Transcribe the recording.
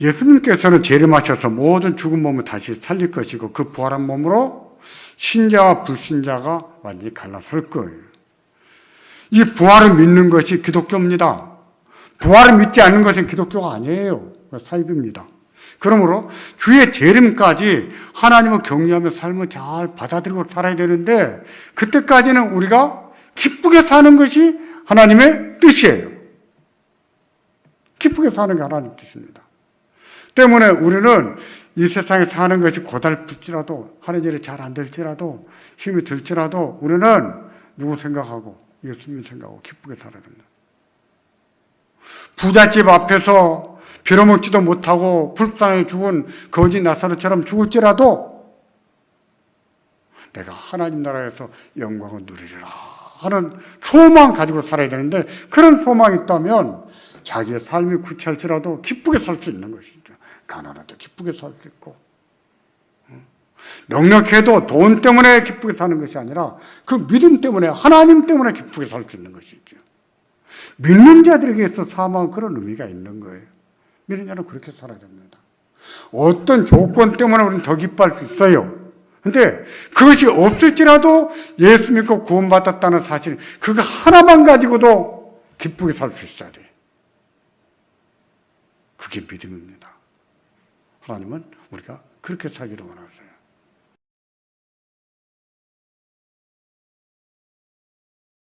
예수님께서는 재림하셔서 모든 죽은 몸을 다시 살릴 것이고 그 부활한 몸으로 신자와 불신자가 완전히 갈라설 거예요. 이 부활을 믿는 것이 기독교입니다. 부활을 믿지 않는 것은 기독교가 아니에요. 사입입니다. 그러므로 주의 재림까지 하나님을 경외하며 삶을 잘 받아들이고 살아야 되는데 그때까지는 우리가 기쁘게 사는 것이 하나님의 뜻이에요. 기쁘게 사는 게 하나님 뜻입니다. 때문에 우리는 이 세상에 사는 것이 고달플지라도 하는 일이 잘 안 될지라도 힘이 들지라도 우리는 누구 생각하고 예수님 생각하고 기쁘게 살아야 됩니다. 부잣집 앞에서 빌어먹지도 못하고 불쌍하게 죽은 거지 나사로처럼 죽을지라도 내가 하나님 나라에서 영광을 누리리라 하는 소망 가지고 살아야 되는데 그런 소망이 있다면 자기의 삶이 구차할지라도 기쁘게 살 수 있는 것이죠. 가난해도 기쁘게 살 수 있고 넉넉해도 돈 때문에 기쁘게 사는 것이 아니라 그 믿음 때문에 하나님 때문에 기쁘게 살 수 있는 것이죠. 믿는 자들에게 서 사망은 그런 의미가 있는 거예요. 믿는 자는 그렇게 살아야 됩니다. 어떤 조건 때문에 우리는 더 기뻐할 수 있어요. 근데 그것이 없을지라도 예수 믿고 구원받았다는 사실, 그거 하나만 가지고도 기쁘게 살 수 있어야 돼요. 그게 믿음입니다. 하나님은 우리가 그렇게 살기를 원하세요.